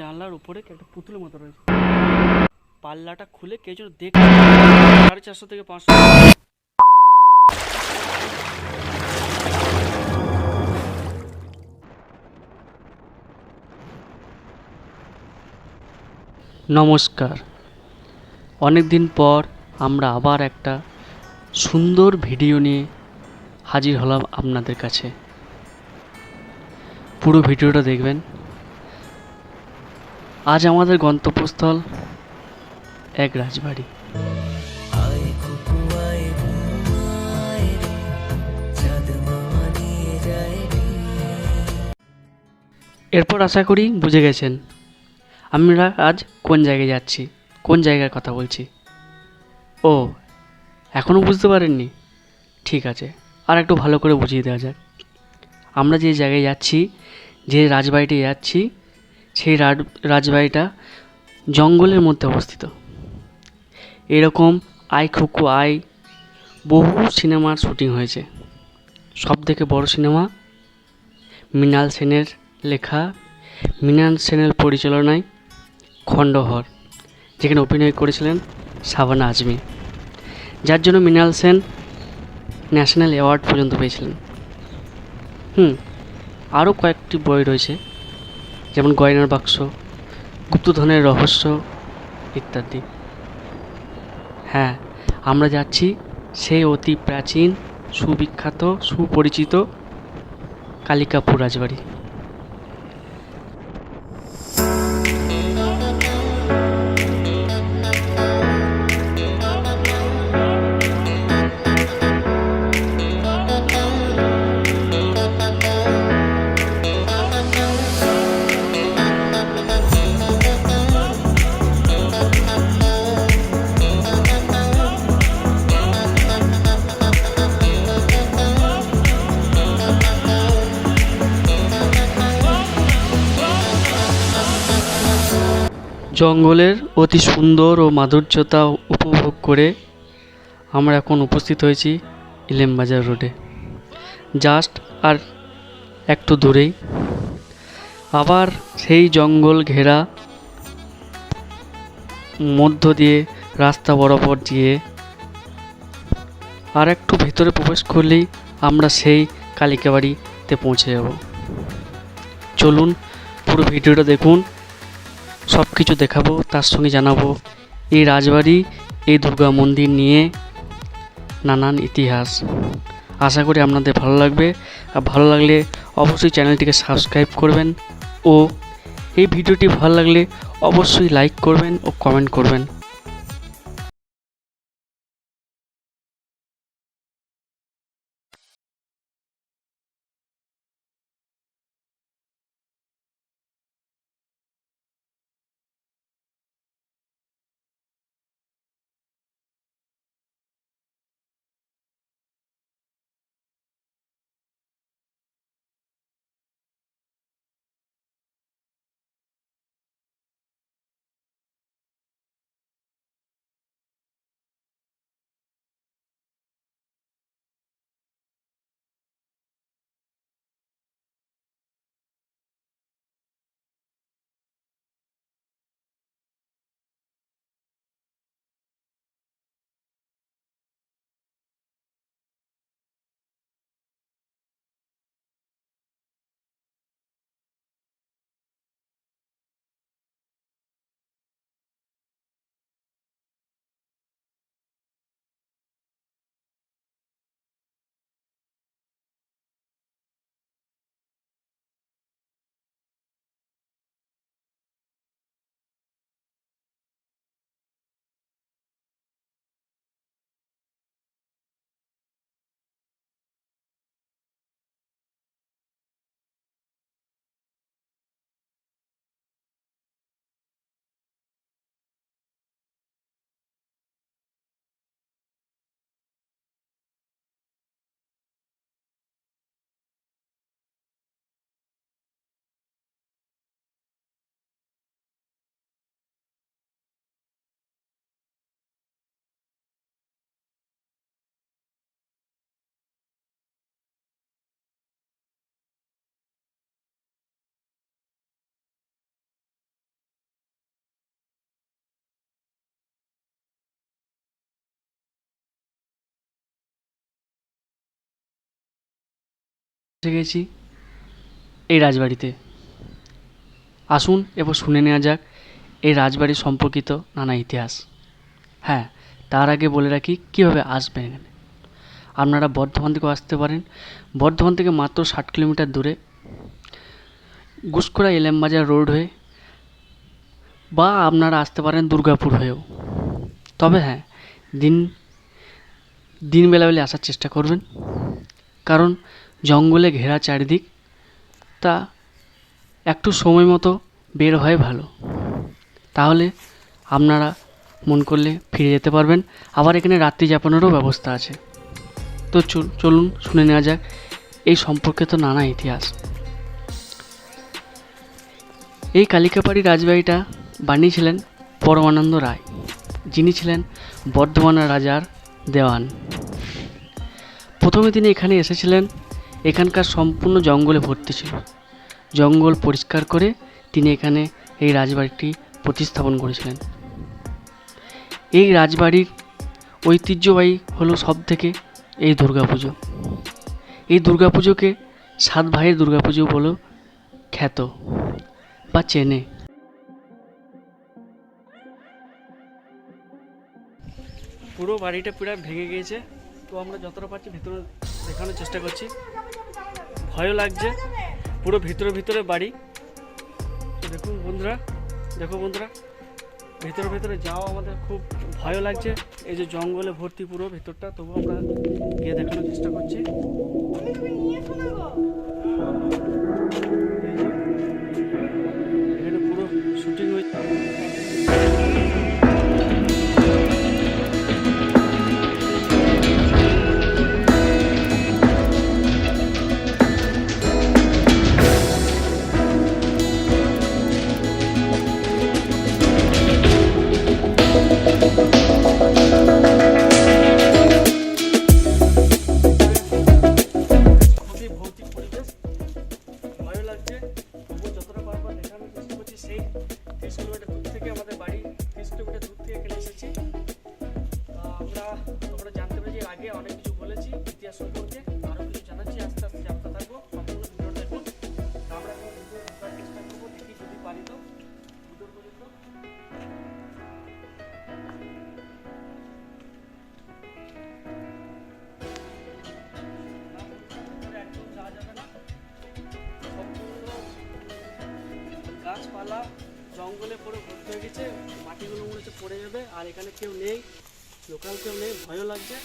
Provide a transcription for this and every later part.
জানলার উপরে একটা পুতুলের মতো রয়েছে। পাল্লাটা খুলে কেউ যেন দেখতে সাড়ে চারশো থেকে পাঁচশো। নমস্কার। অনেক দিন পর আমরা আবার একটা সুন্দর ভিডিও নিয়ে হাজির হলাম আপনাদের কাছে। পুরো ভিডিওটা দেখবেন। আজ আমাদের গন্তব্যস্থল এক রাজবাড়ি। এরপর আশা করি বুঝে গেছেন আমরা আজ কোন জায়গায় যাচ্ছি কোন জায়গার কথা বলছি। ও এখনও বুঝতে পারেননি? ঠিক আছে আর একটু ভালো করে বুঝিয়ে দেওয়া যাক। আমরা যে জায়গায় যাচ্ছি যে রাজবাড়িতে যাচ্ছি সেই রাজ- রাজবাড়িটা জঙ্গলের মধ্যে অবস্থিত। এরকম আই খুকু আই বহু সিনেমার শুটিং হয়েছে। সব থেকে বড় সিনেমা মৃণাল সেনের লেখা, মৃণাল সেনের পরিচালনায় খণ্ডহর, যেখানে অভিনয় করেছিলেন শাবানা আজমি, যার জন্য মৃণাল সেন ন্যাশনাল অ্যাওয়ার্ড পর্যন্ত পেয়েছিলেন। হুম, আরও কয়েকটি বই রয়েছে। যেমন গয়নার বাক্স, গুপ্তধনের রহস্য ইত্যাদি। হ্যাঁ আমরা যাচ্ছি সেই অতি প্রাচীন, সুবিখ্যাত, সুপরিচিত কালিকাপুর রাজবাড়ি। জঙ্গলের অতি সুন্দর ও মাধুর্যতা উপভোগ করে আমরা এখন উপস্থিত হয়েছি ইলেমবাজার রোডে। জাস্ট আর একটু দূরেই। আবার সেই জঙ্গল ঘেরা মধ্য দিয়ে রাস্তা বরাবর দিয়ে আর একটু ভেতরে প্রবেশ করলেই আমরা সেই কালিকাবাড়িতে পৌঁছে যাব। চলুন পুরো ভিডিওটা দেখুন। সব কিছু দেখাবো, তার সঙ্গে জানাব এই রাজবাড়ি, এই দুর্গা মন্দির নিয়ে নানান ইতিহাস। আশা করি আপনাদের ভালো লাগবে। আর ভালো লাগলে অবশ্যই চ্যানেলটিকে সাবস্ক্রাইব করবেন ও এই ভিডিওটি ভালো লাগলে অবশ্যই লাইক করবেন ও কমেন্ট করবেন। এসে গেছি এই রাজবাড়িতে। আসুন, এবার শুনে নেওয়া যাক এই রাজবাড়ি সম্পর্কিত নানা ইতিহাস। হ্যাঁ তার আগে বলে রাখি, কীভাবে আসবেন এখানে? আপনারা বর্ধমান থেকেও আসতে পারেন। বর্ধমান থেকে মাত্র ষাট কিলোমিটার দূরে গুসকরা এলেমবাজার রোড হয়ে বা আপনারা আসতে পারেন দুর্গাপুর হয়েও। তবে হ্যাঁ দিন দিনবেলা বেলা আসার চেষ্টা করবেন। কারণ জঙ্গলে ঘেরা চারিদিক, তা একটু সময় মতো বের হয় ভালো। তাহলে আপনারা মন করলে ফিরে যেতে পারবেন। আবার এখানে রাত্রি যাপনেরও ব্যবস্থা আছে। তো চলুন শুনে নেওয়া যাক, এই সম্পর্কে তো নানা ইতিহাস। এই কালিকাপাড়ি রাজবাড়িটা বানিয়েছিলেন পরমানন্দ রায়, যিনি ছিলেন বর্ধমানের রাজার দেওয়ান। প্রথমে তিনি এখানে এসেছিলেন এখানকার সম্পূর্ণ জঙ্গলে ভর্তি ছিল। জঙ্গল পরিষ্কার করে তিনি এখানে এই রাজবাড়িটি প্রতিস্থাপন করেছিলেন। এই রাজবাড়ির ঐতিহ্যবাহী হলো সব থেকে এই দুর্গাপুজো। এই দুর্গাপুজোকে সাত ভাইয়ের দুর্গাপুজো বলেও খ্যাত বা চেনে। পুরো বাড়িটা পুরো ভেঙে গিয়েছে। তো আমরা যতটা পারছি ভিতরে দেখানোর চেষ্টা করছি। ভয়ও লাগছে। পুরো ভিতরে ভিতরে বাড়ি। দেখুন বন্ধুরা, দেখো বন্ধুরা, ভেতরে ভিতরে যাওয়া আমাদের খুব ভয়ও লাগছে। এই যে জঙ্গলে ভর্তি পুরো ভেতরটা তবু আমরা গিয়ে দেখানোর চেষ্টা করছি। গাছপালা জঙ্গলে পড়ে ভর্তি হয়ে গেছে, মাটিগুলো মনে হচ্ছে পড়ে যাবে, আর এখানে কেউ নেই, লোকাল কেউ নেই, ভয়ও লাগছে।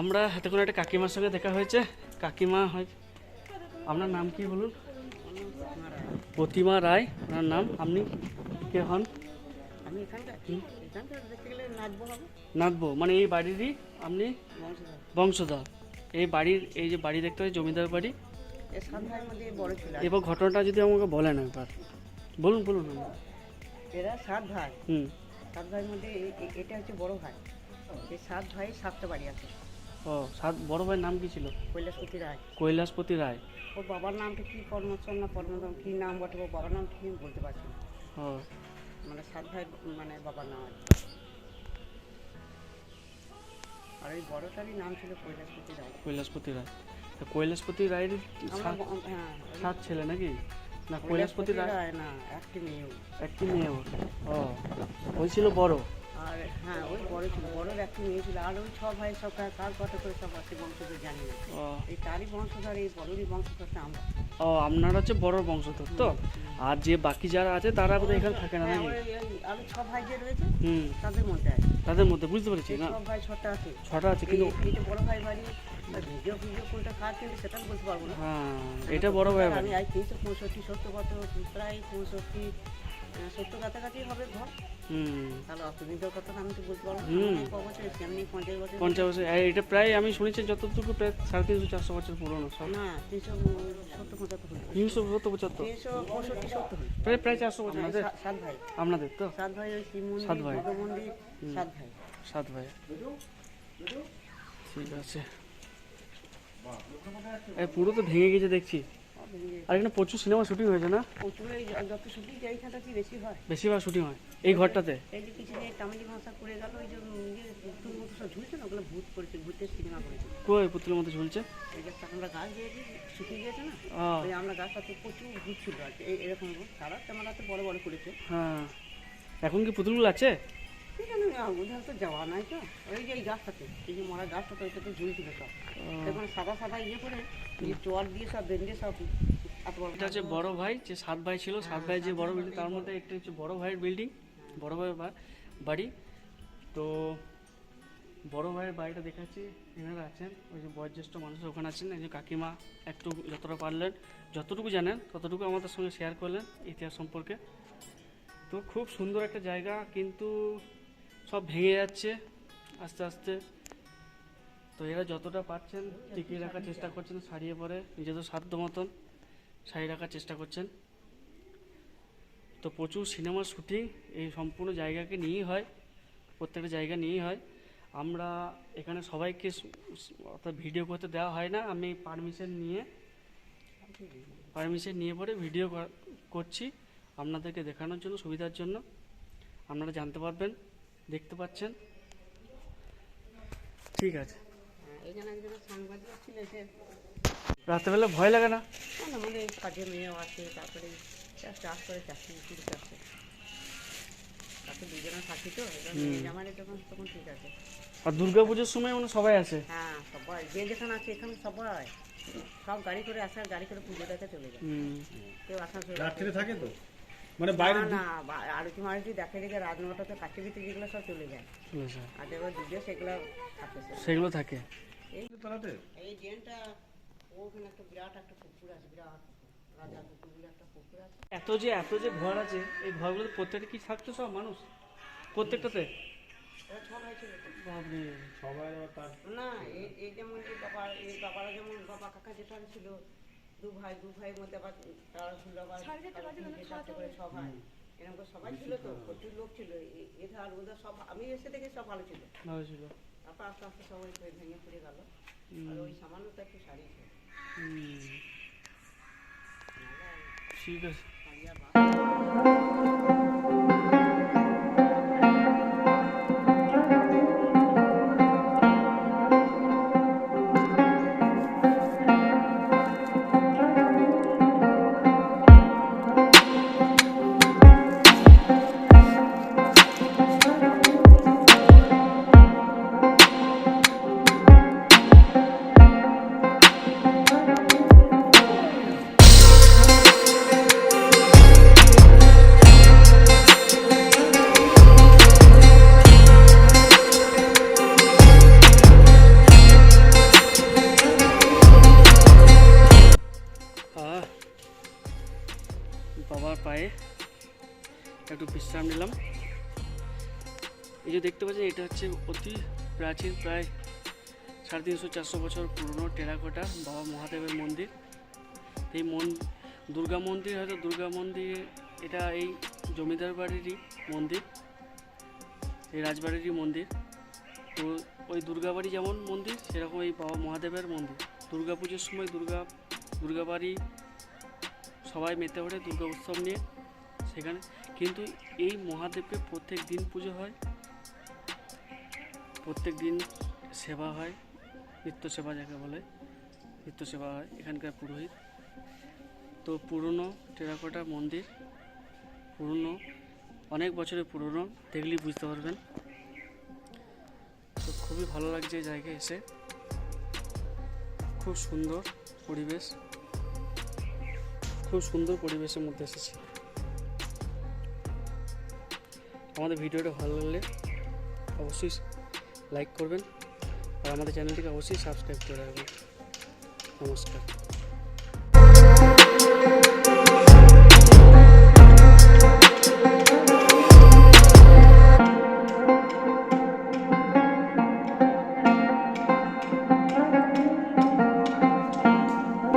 আমরা এতক্ষণ একটা কাকিমার সঙ্গে দেখা হয়েছে। কাকিমা হয় আপনার নাম কি বলুন? প্রতিমা রায় আপনার নাম। আপনি কে হন? নাচবো নাথবো মানে এই বাড়িরই আপনি? বংশধর। এই বাড়ির এই যে বাড়ি দেখতে হয় জমিদার বাড়ি? এবার ঘটনাটা যদি আমাকে বলেন একবার। বলুন বলুন এরা সাত ভাই। হুম। সাত ভাইয়ের মধ্যে এটা হচ্ছে বড় ভাই। এই সাত ভাই সাতটা বাড়ি আছে। ও সাত বড় ভাইয়ের নাম কি ছিল? কৈলাসপতি রায়। কৈলাসপতি রায়। ওর বাবার নামটা কি পরমেশ্বর না পরমেশ্বর কি নাম বটে? ওর বাবার নাম ঠিক বলতে পারছি না। ও। মানে সাত ভাই মানে বাবার নাম আছে আর ওই বড়টারই নাম ছিল কৈলাসপতি রায়। কৈলাসপতি রায়। তা কৈলাসপতি রায়ের সাত হ্যাঁ সাত ছেলে নাকি? না কৈলাসপতি রায় না একটি মেয়ে একটি মেয়ে ও ওই ছিল বড়। আর হ্যাঁ ওই বড় ছিল একটি মেয়ে ছিল আর ওই ছ ভাই সব কার কথা করে সব আছে বংশধর জানি না। এই তারই বংশধর এই বড়রই বংশধরটা আমরা। ও আপনারা হচ্ছে বড় বংশধর তো? আর যে বাকি যারা আছে তারা বোধহয় এখানে থাকে না হ্যাঁ নাকি? ওই ওই ছ ভাই যে রয়েছে হুম। তাদের মধ্যে আছে। তাদের মধ্যে বুঝতে পেরেছি না? সব ভাই ছটা আছে। ছটা আছে কিন্তু এই যে বড় ভাই বাড়ি ভিডিও ভিডিও কোনটা কার কিন্তু সেটা আমি বলতে পারব না। হ্যাঁ এটা বড় ভাই আমি আজ তিনশো পঁয়ষট্টি সত্তর কত প্রায় পঁয়ষট্টি সত্তর কাছাকাছি হবে ঘর হুম। তাহলে অসুবিধার কথা আমি তো পারব। ক বছর পঞ্চাশ বছর পঞ্চাশ বছর এটা প্রায় আমি শুনেছি যতটুকু প্রায় সাড়ে তিনশো চারশো বছর পুরনো সব। না তিনশো সত্তর পঁচাত্তর তিনশো সত্তর পঁচাত্তর। তিনশো পঁয়ষট্টি সত্তর। প্রায় প্রায় চারশো বছর আমাদের সাত ভাই। আপনাদের তো? সাত ভাই ওই শিব মন্দির সাত ভাই। মন্দির সাত ভাই। সাত ভাই। ঠিক আছে। পুরো তো ভেঙে গেছে দেখছি। আর এখানে প্রচুর সিনেমা শুটিং হয়েছে না? প্রচুর এই যত শুটিং যে এইখানটাতেই বেশি হয়। বেশিরভাগ শুটিং হয়। এই ঘরটাতে? এই যে পিছনে তামিলি ভাষা করে গেল ওই যে পুতুল মতো সব ঝুলছে না ওগুলো ভূত করেছে ভূতের সিনেমা করেছে। কই পুতুলের মধ্যে ঝুলছে? এই যে আমরা গাছ দিয়েছি শুকিয়ে গেছে না ওই আমরা গাছটাতে প্রচুর ভূত ছিল আর কি। এই- এরকম সারা ক্যামেরাতে বড় বড় করেছে। হ্যাঁ। এখন কি পুতুলগুলো আছে? তো যাওয়া নাই তো। ওই যে এই গাছটাতে এই যে মরা গাছটাতে ওইটাতে ঝুলছিল সব। এখন সাদা সাদা ইয়ে করে এই চল দিয়ে সব বেঁধে সব বড় এটা হচ্ছে বড় ভাই যে সাত ভাই ছিল সাত ভাই যে বড় বিল্ডিং তার মধ্যে একটা হচ্ছে বড় ভাইয়ের বিল্ডিং বড় ভাইয়ের বাড়ি। তো বড় ভাইয়ের বাড়িটা দেখাচ্ছি এনারা আছেন ওই যে বয়োজ্যেষ্ঠ মানুষ ওখানে আছেন এই যে কাকিমা একটু যতটা পারলেন যতটুকু জানেন ততটুকু আমাদের সঙ্গে শেয়ার করলেন ইতিহাস সম্পর্কে। তো খুব সুন্দর একটা জায়গা কিন্তু সব ভেঙে যাচ্ছে আস্তে আস্তে। তো এরা যতটা পারছেন টিকিয়ে রাখার চেষ্টা করছেন সারিয়ে পরে নিজেদের সাধ্য মতন সারিয়ে রাখার চেষ্টা করছেন। তো প্রচুর সিনেমার শুটিং এই সম্পূর্ণ জায়গাকে নিয়েই হয়, প্রত্যেকটা জায়গা নিয়েই হয়। আমরা এখানে সবাইকে অর্থাৎ ভিডিও করতে দেওয়া হয় না, আমি পারমিশন নিয়ে পারমিশন নিয়ে পরে ভিডিও করছি। আপনাদেরকে দেখানোর জন্য, সুবিধার জন্য। আপনারা জানতে পারবেন। দেখতে পাচ্ছেন? ঠিক আছে। হ্যাঁ, এখানে একজন সাংবাদিক ছিল সে রাত্রেবেলা ভয় লাগে না? মানে আমাদের কাজে মেয়েও আছে তারপরে চাষ করে চাকরি শুরু করছে তাকে দুজনে থাকি তো তখন ঠিক আছে। আর দুর্গা পুজোর সময় মানে সবাই আসে? হ্যাঁ সবাই। যে যেখানে আছে এখানে সবাই। সব গাড়ি করে আসে গাড়ি করে পুজো দেখে চলে যায়। কেউ আসানসোল রাত্রে থাকে তো? মানে বাইরে না বা- আরতি মারতি দেখে দেখে রাত নটাতে কাছে ভিতরে যেগুলো সব চলে যায়। চলেছে। আর এবার দুধে সেগুলো থাকে। সেগুলো থাকে। এই তলাতে? এই ড্রেনটা ওখানে একটা বিরাট একটা পুকুর আছে বিরাট রাজা একটা এত যে এত যে ঘর আছে এই ঘরগুলোতে প্রত্যেকটা কি থাকতো সব মানুষ? প্রত্যেকটাতে। সবাই না এই এই যেমন বাবা এই বাবারা যেমন বাবা কাকা যেটা ছিল দু ভাই দু ভাইয়ের মধ্যে আবার তারা ছিল আবার ছ ভাই এরকম করে সবাই ছিল তো প্রচুর লোক ছিল। এ- এটা আর ওদের সব আমি এসে দেখে সব ভালো ছিল। ভালো ছিল। তারপর আস্তে আস্তে সবাই ভেঙে পড়ে গেল। আর ওই সামান্য তো একটু সারিয়েছে হম। ঠিক আছে। বিশ্রাম নিলাম। এই যে দেখতে পাচ্ছেন, এটা হচ্ছে অতি প্রাচীন, প্রায় সাড়ে তিনশো, চারশো বছর পুরনো টেরাকোটা বাবা মহাদেবের মন্দির। এই মন, দুর্গা মন্দির হয়তো দুর্গা মন্দির, এটা এই জমিদার বাড়িরই মন্দির, এই রাজবাড়িরই মন্দির। তো ওই দুর্গা বাড়ি যেমন মন্দির, সেরকম এই বাবা মহাদেবের মন্দির। দুর্গা পুজোর সময় দুর্গা দুর্গা বাড়ি সবাই মেতে ওঠে দুর্গা উৎসব নিয়ে। সেখানে। কিন্তু এই মহাদেবকে প্রত্যেক দিন পুজো হয়। প্রত্যেক দিন সেবা হয়। নিত্য সেবা যাকে বলে, নিত্য সেবা হয় এখানকার পুরোহিত। তো পুরনো টেরাকোটা মন্দির, পুরনো, অনেক বছরের পুরনো দেখলেই বুঝতে পারবেন। তো খুবই ভালো লাগছে এই জায়গায় এসে। খুব সুন্দর পরিবেশ। খুব সুন্দর পরিবেশের মধ্যে এসেছি। আমাদের ভিডিওটা ভালো লাগলে অবশ্যই লাইক করবেন আর আমাদের চ্যানেলটিকে অবশ্যই সাবস্ক্রাইব করে রাখবেন। নমস্কার।